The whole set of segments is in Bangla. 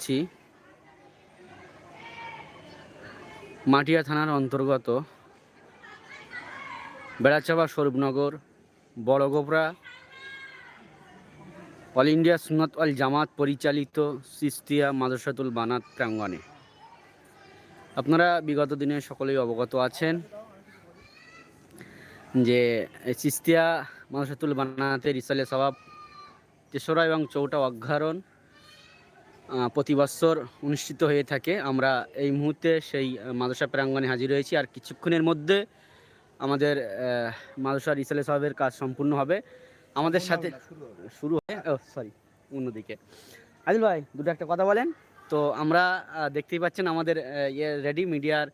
যাচ্ছি। মাটিয়া থানার অন্তর্গত বেড়াচাপা স্বরূপনগর বড়গোবরা অল ইন্ডিয়া সুন্নত অল জামাত পরিচালিত সিস্তিয়া মাদ্রাসাতুল বানাত প্রাঙ্গণে। আপনারা বিগত দিনে সকলেই অবগত আছেন যে সিস্তিয়া মাদ্রাসাতুল বানাতের ইসালে সবাব তেসরা এবং চৌটা অঘ্রাণ আহ, প্রতি বছর অনুষ্ঠিত হয়ে থাকে। আমরা এই মুহূর্তে সেই মাদ্রাসা প্রাঙ্গণে হাজির হয়েছি আর কিছুক্ষণের মধ্যে আমাদের আহ, মাদ্রাসার ইসালে সাহেবের কাজ সম্পূর্ণ হবে। আমাদের সাথে শুরু হয়ে ও সরি অন্যদিকে। আদিল ভাই দুটো একটা কথা বলেন। তো আমরা দেখতেই পাচ্ছেন আমাদের ইয়ে রেডি মিডিয়ার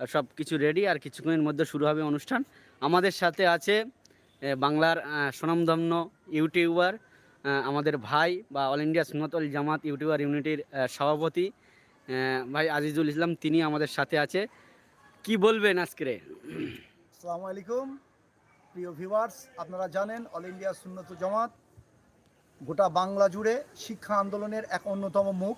সব কিছু রেডি আর কিছুক্ষণের মধ্যে শুরু হবে অনুষ্ঠান। আমাদের সাথে আছে বাংলার স্বনামধন্য ইউটিউবার আমাদের ভাই বা all India Sunnatul Jamaat youtuber ইউনিটির সভাপতি। ভাই আজিজুল ইসলাম, তিনি আমাদের সাথে আছে। কি বলবেন আজকে আসসালামু আলাইকুম। প্রিয় ভিউয়ার্স আপনারা জানেন অল ইন্ডিয়া সুন্নত জামাত গোটা বাংলা জুড়ে শিক্ষা আন্দোলনের এক অন্যতম মুখ।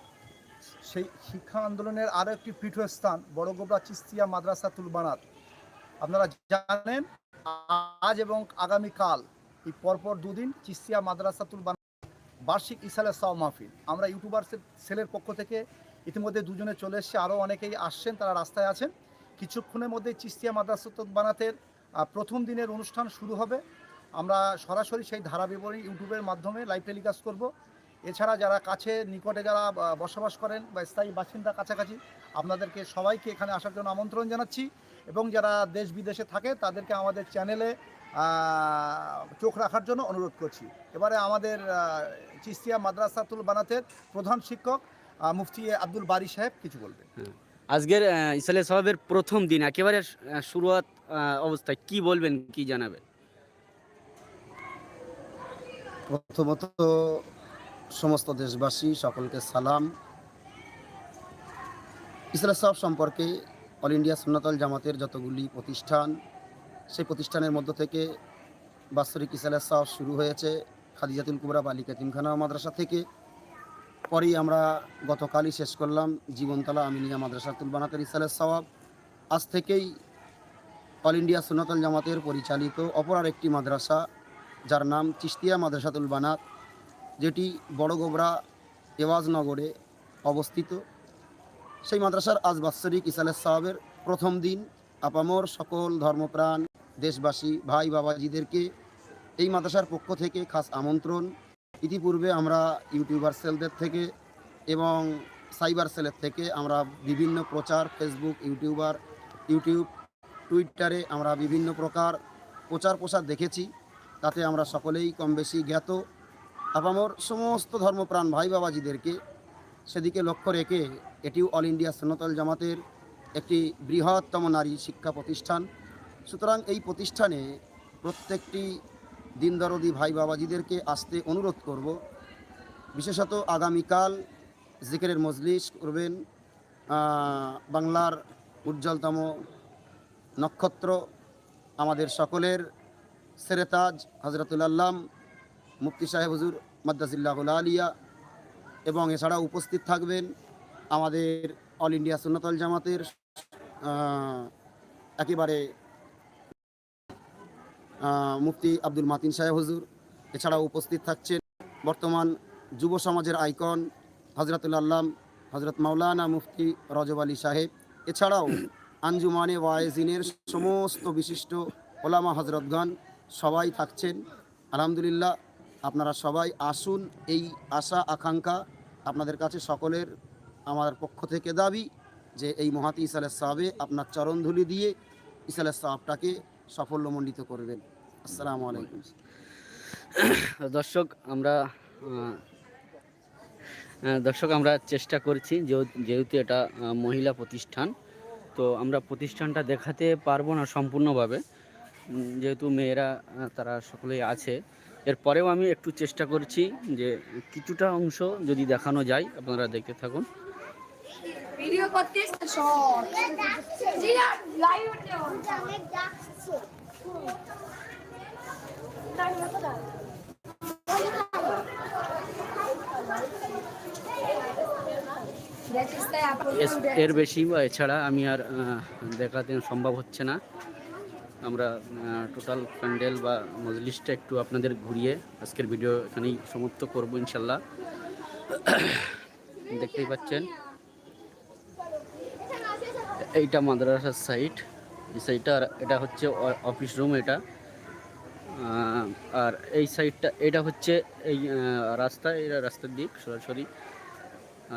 সেই শিক্ষা আন্দোলনের আরও একটি পীঠস্থান, বড়গোবরা চিস্তিয়া মাদ্রাসা বানাত। আপনারা জানেন, আজ এবং আগামীকাল এই পরপর দুদিন চিস্তিয়া মাদ্রাসাতুল বানাত বার্ষিক ইসালে সাও মাহফিল। আমরা ইউটিউবার সেলের পক্ষ থেকে ইতিমধ্যে দুজনে চলে এসছে আরও অনেকেই আসছেন, তারা রাস্তায় আছেন। কিছুক্ষণের মধ্যে চিস্তিয়া মাদ্রাসাতুল বানাতের প্রথম দিনের অনুষ্ঠান শুরু হবে। আমরা সরাসরি সেই ধারা বিবরণী ইউটিউবের মাধ্যমে লাইভ টেলিকাস্ট করব। এছাড়া যারা কাছে নিকটে যারা বসবাস করেন বা স্থায়ী বাসিন্দা কাছাকাছি, আপনাদেরকে সবাইকে এখানে আসার জন্য আমন্ত্রণ জানাচ্ছি। এবং যারা দেশ বিদেশে থাকে, তাদেরকে আমাদের চ্যানেলে চোখ রাখার জন্য অনুরোধ করছি। এবারে আমাদের চিস্তিয়া মাদ্রাসাতুল বানাতের প্রধান শিক্ষক মুফতি আব্দুল বারি সাহেব কিছু বলবেন। আজকের আহ, ইসালে সাহেবের প্রথম দিন একেবারে শুরুয়াত অবস্থায় কি বলবেন কি জানাবেন? প্রথমত সমস্ত দেশবাসী সকলকে সালাম। ইসলাম সাহেব সম্পর্কে অল ইন্ডিয়া সুন্নাতল জামাতের যতগুলি প্রতিষ্ঠান সেই প্রতিষ্ঠানের মধ্য থেকে বাৎসরিক ইসালের সাহেব শুরু হয়েছে খাদিজাতুল কুবরা বালিকা তিমখানা মাদ্রাসা থেকে। পরেই আমরা গতকালই শেষ করলাম জীবনতলা আমিনিয়া মাদ্রাসাতুল বানাতের ইসালাহ সাওয়াব। আজ থেকেই অল ইন্ডিয়া সুন্নাতল জামাতের পরিচালিত অপর একটি মাদ্রাসা, যার নাম চিস্তিয়া মাদ্রাসাতুল বানাত, যেটি বড়গোবরা এওয়াজনগরে অবস্থিত। সেই মাদ্রাসার আজ বাৎসরিক ইসালের সাহাবের প্রথম দিন। আপামর সকল ধর্মপ্রাণ দেশবাসী, ভাই বাবাজিদেরকে এই মাদ্রাসার পক্ষ থেকে খাস আমন্ত্রণ। ইতিপূর্বে আমরা ইউটিউবার সেলদের থেকে এবং সাইবার সেলের থেকে আমরা বিভিন্ন প্রচার, ফেসবুক, ইউটিউবার, ইউটিউব, টুইটারে আমরা বিভিন্ন প্রকার প্রচার প্রসার দেখেছি। তাতে আমরা সকলেই কম বেশি জ্ঞাত। আপামর সমস্ত ধর্মপ্রাণ ভাই বাবাজিদেরকে সেদিকে লক্ষ্য রেখে এটিও অল ইন্ডিয়া সন্নতল জামাতের একটি বৃহত্তম নারী শিক্ষা প্রতিষ্ঠান। সুতরাং এই প্রতিষ্ঠানে প্রত্যেকটি দিনদরদি ভাই বাবাজিদেরকে আসতে অনুরোধ করব। বিশেষত আগামীকাল জিকেরের মজলিস করবেন বাংলার উজ্জ্বলতম নক্ষত্র, আমাদের সকলের সেরেতাজ হজরতুল আল্লাম, মুফতি সাহেব হুজুর মাদ্দাসিল্লাহুল আলিয়া এবং এছাড়া উপস্থিত থাকবেন আমাদের অল ইন্ডিয়া সুন্নতল জামাতের একেবারে মুফতি আব্দুল মাতিন সাহেব হুজুর। এছাড়াও উপস্থিত থাকছেন বর্তমান যুব সমাজের আইকন হজরতুল আল্লাম, হজরত মাওলানা মুফতি রজব আলী সাহেব। এছাড়াও আঞ্জুমানে ওয়াইজিনের সমস্ত বিশিষ্ট ওলামা হজরতগণ সবাই থাকছেন। আলহামদুলিল্লাহ, আপনারা সবাই আসুন এই আশা, আকাঙ্ক্ষা আপনাদের কাছে সকলের আমার পক্ষ থেকে দাবি যে এই মহাতি ইসালের সাহাবে আপনার চরণধুলি দিয়ে ইসালের সাহাবটাকে সাফল্যমণ্ডিত করবেন। আসসালামু আলাইকুম। দর্শক আমরা দর্শক আমরা চেষ্টা করছি যেহেতু যেহেতু এটা মহিলা প্রতিষ্ঠান তো আমরা প্রতিষ্ঠানটা দেখাতে পারব না সম্পূর্ণভাবে। যেহেতু মেয়েরা তারা সকলেই আছে। এরপরেও আমি একটু চেষ্টা করছি যে কিছুটা অংশ যদি দেখানো যায় আপনারা দেখতে থাকুন। ভিডিও করতেছ এর বেশি বা এছাড়া আমি আর দেখাতে সম্ভব হচ্ছে না। আমরা টোটাল প্যান্ডেল বা মজলিসটা একটু আপনাদের ঘুরিয়ে আজকের ভিডিও এখানেই সমাপ্ত করব, ইনশাল্লাহ। দেখতেই পাচ্ছেন। এইটা মাদ্রাসার সাইট এই সাইডটা আর এটা হচ্ছে অফিস রুম এটা। আর এই সাইডটা, এটা হচ্ছে এই রাস্তা, এটা রাস্তার দিক, সরাসরি।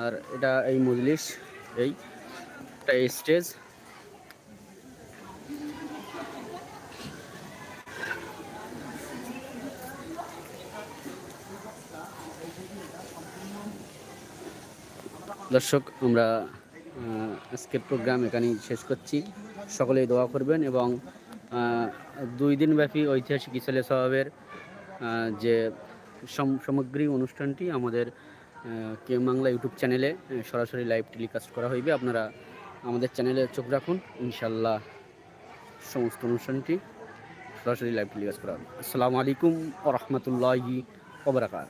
আর এটা এই মজলিস, এই এটা স্টেজ। দর্শক, আমরা আজকের প্রোগ্রাম এখানেই শেষ করছি। সকলেই দোয়া করবেন এবং দুই দিন ব্যাপী ঐতিহাসিক ইসালে সাহাবের যে সম- সামগ্রিক অনুষ্ঠানটি আমাদের কে বাংলা ইউটিউব চ্যানেলে সরাসরি লাইভ টেলিকাস্ট করা হইবে, আপনারা আমাদের চ্যানেলে চোখ রাখুন ইনশাল্লাহ সমস্ত অনুষ্ঠানটি সরাসরি লাইভ টেলিকাস্ট করা হবে। আসসালামু আলাইকুম ও রহমতুল্লাহি ওবরাকাত